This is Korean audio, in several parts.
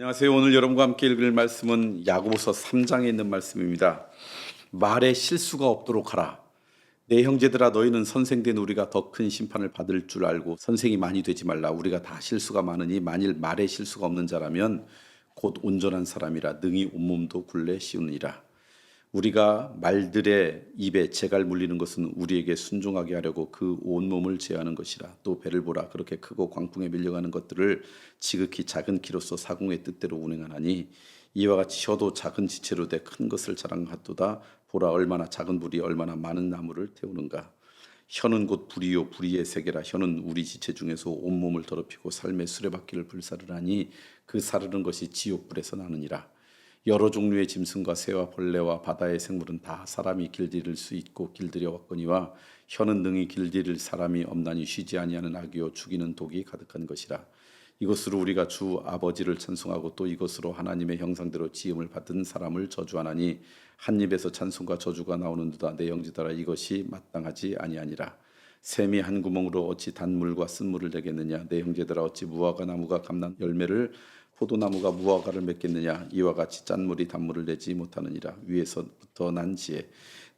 안녕하세요. 오늘 여러분과 함께 읽을 말씀은 야고보서 3장에 있는 말씀입니다. 말에 실수가 없도록 하라. 내 형제들아 너희는 선생된 우리가 더 큰 심판을 받을 줄 알고 선생이 많이 되지 말라. 우리가 다 실수가 많으니 만일 말에 실수가 없는 자라면 곧 온전한 사람이라 능히 온몸도 굴레 씌우니라. 우리가 말들의 입에 재갈 물리는 것은 우리에게 순종하게 하려고 그 온몸을 제하는 것이라. 또 배를 보라. 그렇게 크고 광풍에 밀려가는 것들을 지극히 작은 키로서 사공의 뜻대로 운행하나니 이와 같이 혀도 작은 지체로 돼 큰 것을 자랑하도다. 보라 얼마나 작은 불이 얼마나 많은 나무를 태우는가. 혀는 곧 불이요 불의의 세계라. 혀는 우리 지체 중에서 온몸을 더럽히고 삶의 수레바퀴를 불사르라니 그 사르는 것이 지옥불에서 나느니라 여러 종류의 짐승과 새와 벌레와 바다의 생물은 다 사람이 길들일 수 있고 길들여 왔거니와 혀는 능히 길들일 사람이 없나니 쉬지 아니하는 악이요 죽이는 독이 가득한 것이라. 이것으로 우리가 주 아버지를 찬송하고 또 이것으로 하나님의 형상대로 지음을 받은 사람을 저주하나니 한 입에서 찬송과 저주가 나오는도다. 내 영지더라 이것이 마땅하지 아니하니라. 샘이 한 구멍으로 어찌 단물과 쓴물을 내겠느냐? 내 형제들아 어찌 무화과 나무가 감난 열매를 포도나무가 무화과를 맺겠느냐? 이와 같이 짠물이 단물을 내지 못하느니라. 위에서부터 난 지혜.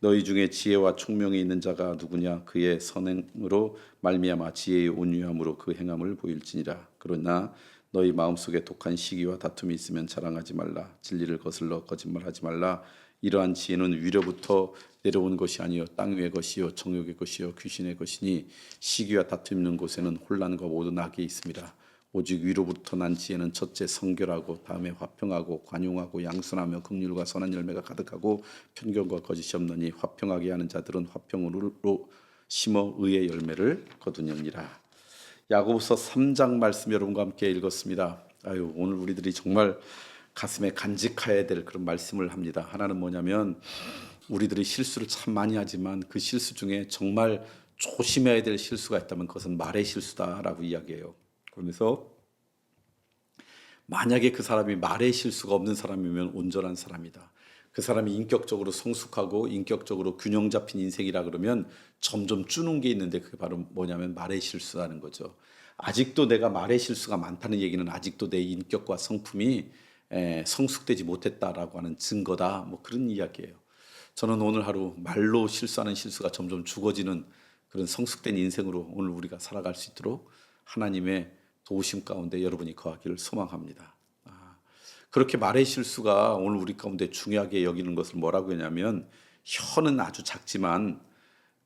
너희 중에 지혜와 총명이 있는 자가 누구냐? 그의 선행으로 말미암아 지혜의 온유함으로 그 행함을 보일지니라. 그러나 너희 마음속에 독한 시기와 다툼이 있으면 자랑하지 말라. 진리를 거슬러 거짓말하지 말라. 이러한 지혜는 위로부터 내려온 것이 아니요 땅 위의 것이요 정욕의 것이요 귀신의 것이니 시기와 다툼 있는 곳에는 혼란과 모든 악이 있습니다. 오직 위로부터 난 지혜는 첫째 성결하고 다음에 화평하고 관용하고 양순하며 긍휼과 선한 열매가 가득하고 편견과 거짓이 없느니 화평하게 하는 자들은 화평으로 심어 의의 열매를 거두느니라. 야고보서 3장 말씀 여러분과 함께 읽었습니다. 아유 오늘 우리들이 정말 가슴에 간직해야 될 그런 말씀을 합니다. 하나는 뭐냐면 우리들이 실수를 참 많이 하지만 그 실수 중에 정말 조심해야 될 실수가 있다면 그것은 말의 실수다라고 이야기해요. 그러면서 만약에 그 사람이 말의 실수가 없는 사람이면 온전한 사람이다. 그 사람이 인격적으로 성숙하고 인격적으로 균형 잡힌 인생이라 그러면 점점 주는 게 있는데 그게 바로 뭐냐면 말의 실수라는 거죠. 아직도 내가 말의 실수가 많다는 얘기는 아직도 내 인격과 성품이 에, 성숙되지 못했다라고 하는 증거다. 뭐 그런 이야기예요. 저는 오늘 하루 말로 실수하는 실수가 점점 죽어지는 그런 성숙된 인생으로 오늘 우리가 살아갈 수 있도록 하나님의 도우심 가운데 여러분이 거하기를 소망합니다. 아, 그렇게 말의 실수가 오늘 우리 가운데 중요하게 여기는 것을 뭐라고 하냐면 혀는 아주 작지만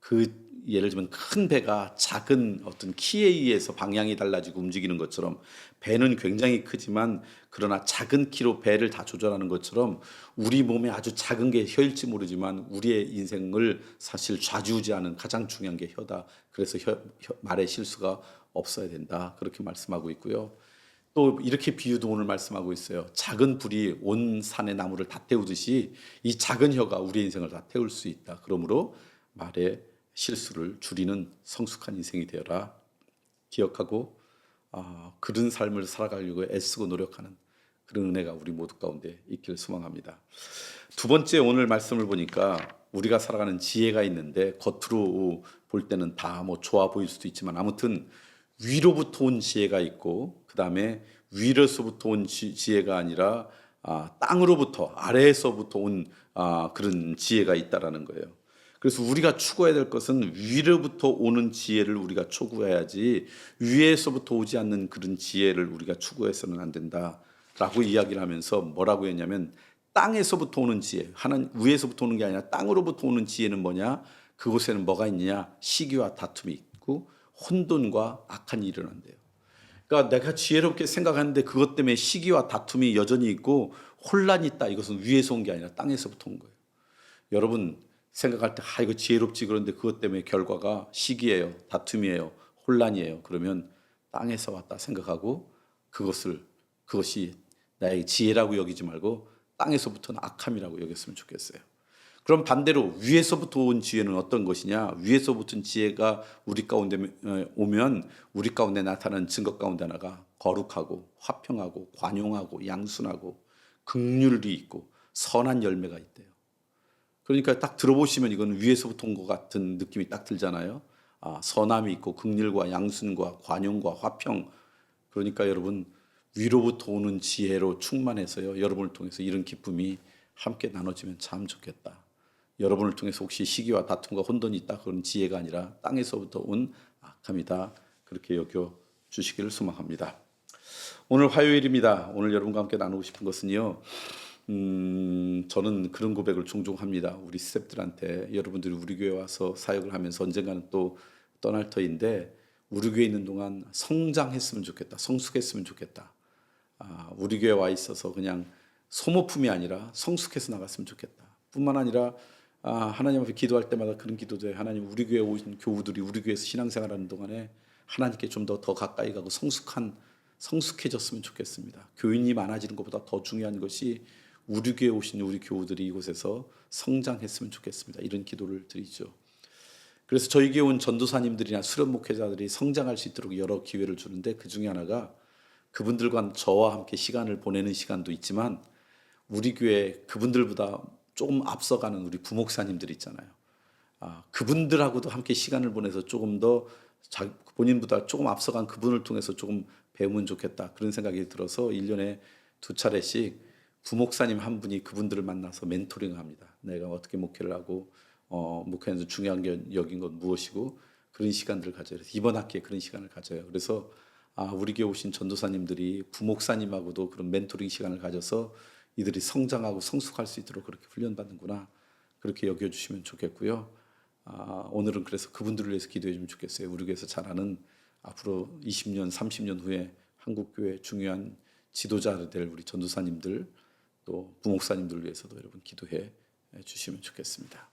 그 예를 들면 큰 배가 작은 어떤 키에 의해서 방향이 달라지고 움직이는 것처럼 배는 굉장히 크지만 그러나 작은 키로 배를 다 조절하는 것처럼 우리 몸에 아주 작은 게 혀일지 모르지만 우리의 인생을 사실 좌지우지하는 가장 중요한 게 혀다. 그래서 혀, 혀, 말의 실수가 없어야 된다. 그렇게 말씀하고 있고요. 또 이렇게 비유도 오늘 말씀하고 있어요. 작은 불이 온 산의 나무를 다 태우듯이 이 작은 혀가 우리의 인생을 다 태울 수 있다. 그러므로 말의 실수를 줄이는 성숙한 인생이 되어라. 기억하고 어, 그런 삶을 살아가려고 애쓰고 노력하는 그런 은혜가 우리 모두 가운데 있기를 소망합니다. 두 번째 오늘 말씀을 보니까 우리가 살아가는 지혜가 있는데 겉으로 볼 때는 다 뭐 좋아 보일 수도 있지만 아무튼 위로부터 온 지혜가 있고 그 다음에 위로서부터 온 지, 혜가 아니라 아, 땅으로부터 아래에서부터 온 아, 그런 지혜가 있다라는 거예요. 그래서 우리가 추구해야 될 것은 위로부터 오는 지혜를 우리가 추구해야지 위에서부터 오지 않는 그런 지혜를 우리가 추구해서는 안 된다라고 이야기를 하면서 뭐라고 했냐면 땅에서부터 오는 지혜, 하나님 위에서부터 오는 게 아니라 땅으로부터 오는 지혜는 뭐냐? 그곳에는 뭐가 있느냐? 시기와 다툼이 있고 혼돈과 악한 일이 일어난대요. 그러니까 내가 지혜롭게 생각하는데 그것 때문에 시기와 다툼이 여전히 있고 혼란이 있다. 이것은 위에서 온 게 아니라 땅에서부터 온 거예요. 여러분 생각할 때 아 이거 지혜롭지 그런데 그것 때문에 결과가 시기예요. 다툼이에요. 혼란이에요. 그러면 땅에서 왔다 생각하고 그것을 그것이 나의 지혜라고 여기지 말고 땅에서부터는 악함이라고 여겼으면 좋겠어요. 그럼 반대로 위에서부터 온 지혜는 어떤 것이냐? 위에서부터 지혜가 우리 가운데 오면 우리 가운데 나타나는 증거 가운데 하나가 거룩하고 화평하고 관용하고 양순하고 극률이 있고 선한 열매가 있대요. 그러니까 딱 들어보시면 이건 위에서부터 온 것 같은 느낌이 딱 들잖아요. 아, 선함이 있고 극률과 양순과 관용과 화평. 그러니까 여러분 위로부터 오는 지혜로 충만해서요. 여러분을 통해서 이런 기쁨이 함께 나눠지면 참 좋겠다. 여러분을 통해서 혹시 시기와 다툼과 혼돈이 있다 그런 지혜가 아니라 땅에서부터 온 악함이다 그렇게 여겨 주시기를 소망합니다. 오늘 화요일입니다. 오늘 여러분과 함께 나누고 싶은 것은요. 음, 저는 그런 고백을 종종 합니다. 우리 스탭들한테 여러분들이 우리 교회 와서 사역을 하면서 언젠가는 또 떠날 터인데 우리 교회 있는 동안 성장했으면 좋겠다. 성숙했으면 좋겠다. 아, 우리 교회 와 있어서 그냥 소모품이 아니라 성숙해서 나갔으면 좋겠다. 뿐만 아니라 아, 하나님 앞에 기도할 때마다 그런 기도도 해. 하나님 우리 교회 오신 교우들이 우리 교회에서 신앙생활하는 동안에 하나님께 좀 더 더 가까이 가고 성숙한 성숙해졌으면 좋겠습니다. 교인이 많아지는 것보다 더 중요한 것이 우리 교회 오신 우리 교우들이 이곳에서 성장했으면 좋겠습니다. 이런 기도를 드리죠. 그래서 저희 교회 온 전도사님들이나 수련 목회자들이 성장할 수 있도록 여러 기회를 주는데 그 중에 하나가 그분들과 저와 함께 시간을 보내는 시간도 있지만 우리 교회 그분들보다 조금 앞서가는 우리 부목사님들 있잖아요. 아, 그분들하고도 함께 시간을 보내서 조금 더 자, 본인보다 조금 앞서간 그분을 통해서 조금 배우면 좋겠다. 그런 생각이 들어서 1년에 두 차례씩 부목사님 한 분이 그분들을 만나서 멘토링을 합니다. 내가 어떻게 목회를 하고 어, 목회에서 중요한 게 여긴 건 무엇이고 그런 시간들을 가져요. 그래서 이번 학기에 그런 시간을 가져요. 그래서 아, 우리 교회 오신 전도사님들이 부목사님하고도 그런 멘토링 시간을 가져서 이들이 성장하고 성숙할 수 있도록 그렇게 훈련받는구나. 그렇게 여겨주시면 좋겠고요. 아, 오늘은 그래서 그분들을 위해서 기도해 주면 좋겠어요. 우리 교회에서 자라는 앞으로 20년, 30년 후에 한국교회 중요한 지도자가 될 우리 전도사님들 또 부목사님들 위해서도 여러분 기도해 주시면 좋겠습니다.